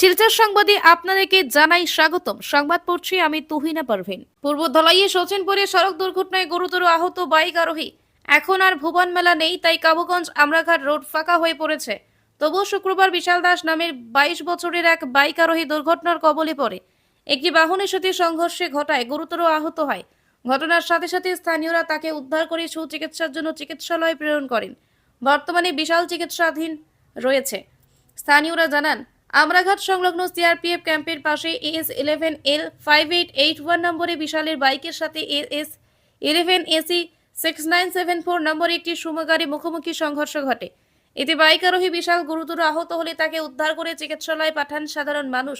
শিলচর সংবাদে আপনাদেরকে জানাই স্বাগতম। সংবাদ পড়ছি আমি তুহিনা পারভিন। পূর্ব ধলাইয়ে সচিনপুরে সড়ক দুর্ঘটনায় গুরুতর আহত বাইক আরোহী। এখন আর ভুবন মেলা নেই, তাই কাবুগঞ্জ আমরাঘাট রোড ফাঁকা হয়ে পড়েছে। তবুও শুক্রবার বিশাল দাস নামের বাইশ বছরের এক বাইক আরোহী দুর্ঘটনার কবলে পড়ে। একটি বাহনের সাথে সংঘর্ষে ঘটায় গুরুতর আহত হয়। ঘটনার সাথে সাথে স্থানীয়রা তাকে উদ্ধার করে সুচিকিৎসার জন্য চিকিৎসালয়ে প্রেরণ করেন। বর্তমানে বিশাল চিকিৎসাধীন রয়েছে। স্থানীয়রা জানান আমরাঘাট সংলগ্ন সিআরপিএফ ক্যাম্পের পাশে S eleven L five eight eight one নম্বরে বিশালের বাইকের সাথে AS eleven AC six nine seven four নম্বরে একটি সুমগারী মুখোমুখি সংঘর্ষ ঘটে। এতে বাইক আরোহী বিশাল গুরুতর আহত হলে তাকে উদ্ধার করে চিকিৎসালয়ে পাঠান সাধারণ মানুষ।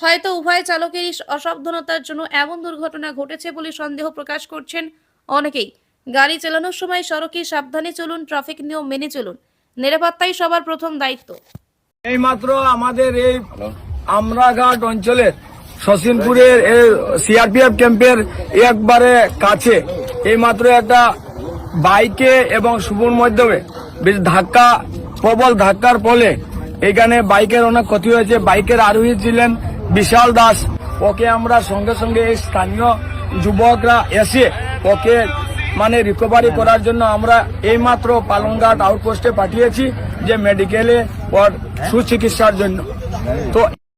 হয়তো উভয় চালকেরই অসাবধানতার জন্য এমন দুর্ঘটনা ঘটেছে বলে সন্দেহ প্রকাশ করছেন অনেকেই। গাড়ি চালানোর সময় সড়কে সাবধানে চলুন, ট্রাফিক নিয়ম মেনে চলুন। নিরাপত্তাই সবার প্রথম দায়িত্ব। এইমাত্র আমাদের এই আমরাঘাট অঞ্চলের শশিনপুরের সিআরপিএফ ক্যাম্পের একবারে কাছে এইমাত্র একটা বাইকে এবং শুভর মাধ্যমে বেশ ধাক্কা প্রবল ধাক্কার ফলে এখানে বাইকের অনেক ক্ষতি হয়েছে। বাইকের আরোহী ছিলেন বিশাল দাস। ওকে আমরা সঙ্গে সঙ্গে এই স্থানীয় যুবকরা এসে ওকে মানে রিকভারি করার জন্য আমরা এইমাত্র পালংঘাট আউটপোস্টে পাঠিয়েছি যে মেডিকেলে সুচিকিৎসার জন্য। তো